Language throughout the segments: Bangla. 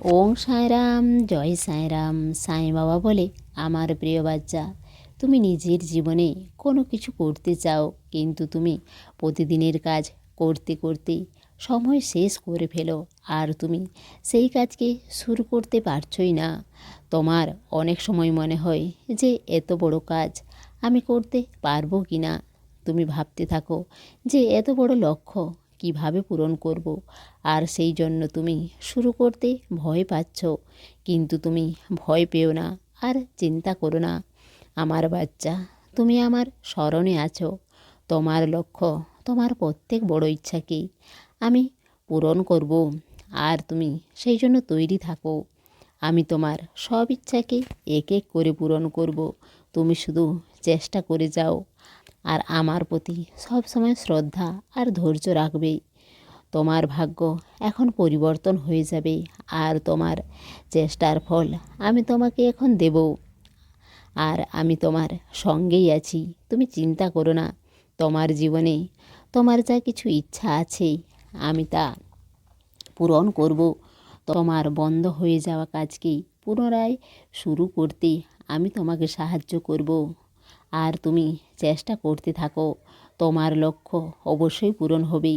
ওং সাঁয়রাম জয় সাঁয়রাম সাঁই বাবা বলে আমার প্রিয় বাচ্চা, তুমি নিজের জীবনে কোনো কিছু করতে চাও, কিন্তু তুমি প্রতিদিনের কাজ করতে করতে সময় শেষ করে ফেলো, আর তুমি সেই কাজকে শুরু করতে পারছই না। তোমার অনেক সময় মনে হয় যে এত বড় কাজ আমি করতে পারব কি না তুমি ভাবতে থাকো যে এত বড় লক্ষ্য কীভাবে পূরণ করব? আর সেই জন্য তুমি শুরু করতে ভয় পাচ্ছ। কিন্তু তুমি ভয় পেও না আর চিন্তা করো না। আমার বাচ্চা, তুমি আমার স্মরণে আছো। তোমার লক্ষ্য, তোমার প্রত্যেক বড় ইচ্ছাকে আমি পূরণ করব। আর তুমি সেই জন্য তৈরি থাকো। আমি তোমার সব ইচ্ছাকে এক এক করে পূরণ করব। তুমি শুধু চেষ্টা করে যাও। আর আমার প্রতি সব সময় শ্রদ্ধা আর ধৈর্য রাখবে তোমার ভাগ্য এখন পরিবর্তন হয়ে যাবে আর তোমার চেষ্টার ফল আমি তোমাকে এখন দেব। আর আমি তোমার সঙ্গেই আছি, তুমি চিন্তা করো না। তোমার জীবনে তোমার যা কিছু ইচ্ছা আছে, আমি তা পূরণ করব। তোমার বন্ধ হয়ে যাওয়া কাজকে পুনরায় শুরু করতে আমি তোমাকে সাহায্য করব। আর তুমি চেষ্টা করতে থাকো। তোমার লক্ষ্য অবশ্যই পূরণ হবে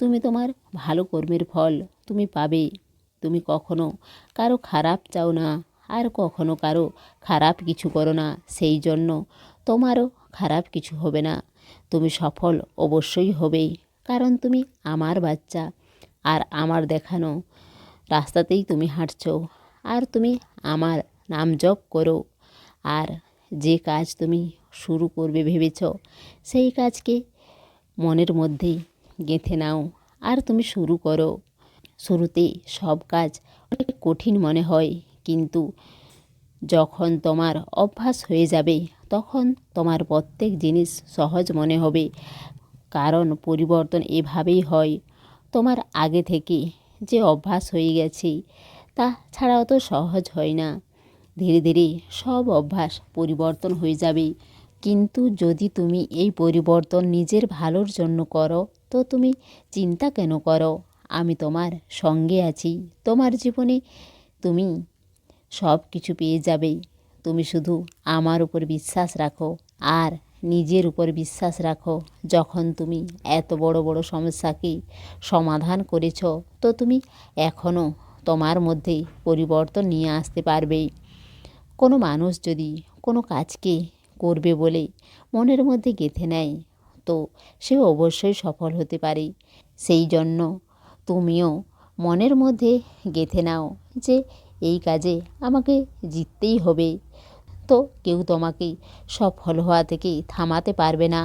তুমি তোমার ভালো কর্মের ফল তুমি পাবে। তুমি কখনো কারও খারাপ চাও না, আর কখনো কারও খারাপ কিছু করো না। সেই জন্য তোমারও খারাপ কিছু হবে না। তুমি সফল অবশ্যই হবে কারণ তুমি আমার বাচ্চা। আর আমার দেখানো রাস্তাতেই তুমি হাঁটছো। আর তুমি আমার নাম জপ করো। আর যে কাজ তুমি শুরু করবে ভেবেছ, সেই কাজকে মনের মধ্যেই গেঁথে নাও আর তুমি শুরু করো। শুরুতে সব কাজ অনেক কঠিন মনে হয়, কিন্তু যখন তোমার অভ্যাস হয়ে যাবে, তখন তোমার প্রত্যেক জিনিস সহজ মনে হবে। কারণ পরিবর্তন এভাবেই হয়, তোমার আগে থেকে যে অভ্যাস হয়ে গেছে, তা ছাড়াও তো সহজ হয় না। ধীরে ধীরে সব অভ্যাস পরিবর্তন হয়ে যাবে। কিন্তু যদি তুমি এই পরিবর্তন নিজের ভালোর জন্য করো, তো তুমি চিন্তা কেন করো? আমি তোমার সঙ্গে আছি। তোমার জীবনে তুমি সব কিছু পেয়ে যাবে। তুমি শুধু আমার উপর বিশ্বাস রাখো আর নিজের উপর বিশ্বাস রাখো। যখন তুমি এত বড় বড় সমস্যাকে সমাধান করেছ, তো তুমি এখনও তোমার মধ্যে পরিবর্তন নিয়ে আসতে পারবে। কোনো মানুষ যদি কোনো কাজকে করবে বলে মনের মধ্যে গেঁথে নেয়, তো সে অবশ্যই সফল হতে পারে। সেই জন্য তুমিও মনের মধ্যে গেঁথে নাও যে এই কাজে আমাকে জিততেই হবে। তো কেউ তোমাকে সফল হওয়া থেকে থামাতে পারবে না।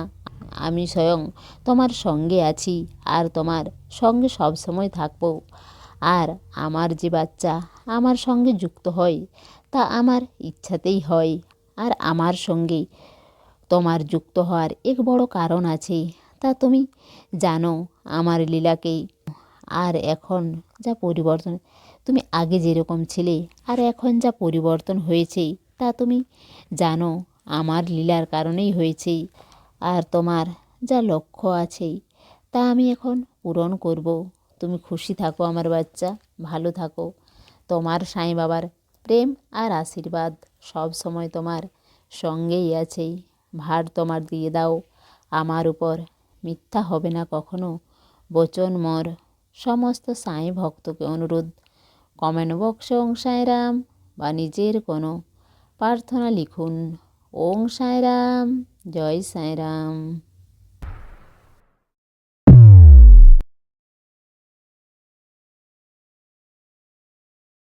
আমি স্বয়ং তোমার সঙ্গে আছি আর তোমার সঙ্গে সব সময় থাকব। আর আমার যে বাচ্চা আমার সঙ্গে যুক্ত হয় তা আমার ইচ্ছাতেই হয়। আর আমার সঙ্গে তোমার যুক্ত হওয়ার এক বড় কারণ আছে। তা তুমি জানো আমার লীলাকেই আর এখন যা পরিবর্তন, তুমি আগে যেরকম ছিলে আর এখন যা পরিবর্তন হয়েছে, তা তুমি জানো আমার লীলার কারণেই হয়েছে। আর তোমার যা লক্ষ্য আছে, তা আমি এখন পূরণ করব। তুমি খুশি থাকো আমার বাচ্চা, ভালো থাকো। তোমার সাঁই বাবার প্রেম আর আশীর্বাদ সব সময় তোমার সঙ্গেই আছে ভার তোমার দিয়ে দাও। আমার উপর মিথ্যা হবে না কখনো। বচন মর। সমস্ত সাঁই ভক্তকে অনুরোধ। কমেন্ট বক্সে ওং সাঁয়রাম বা নিজের কোনো প্রার্থনা লিখুন। ওং সাঁয়রাম জয় সাঁয়রাম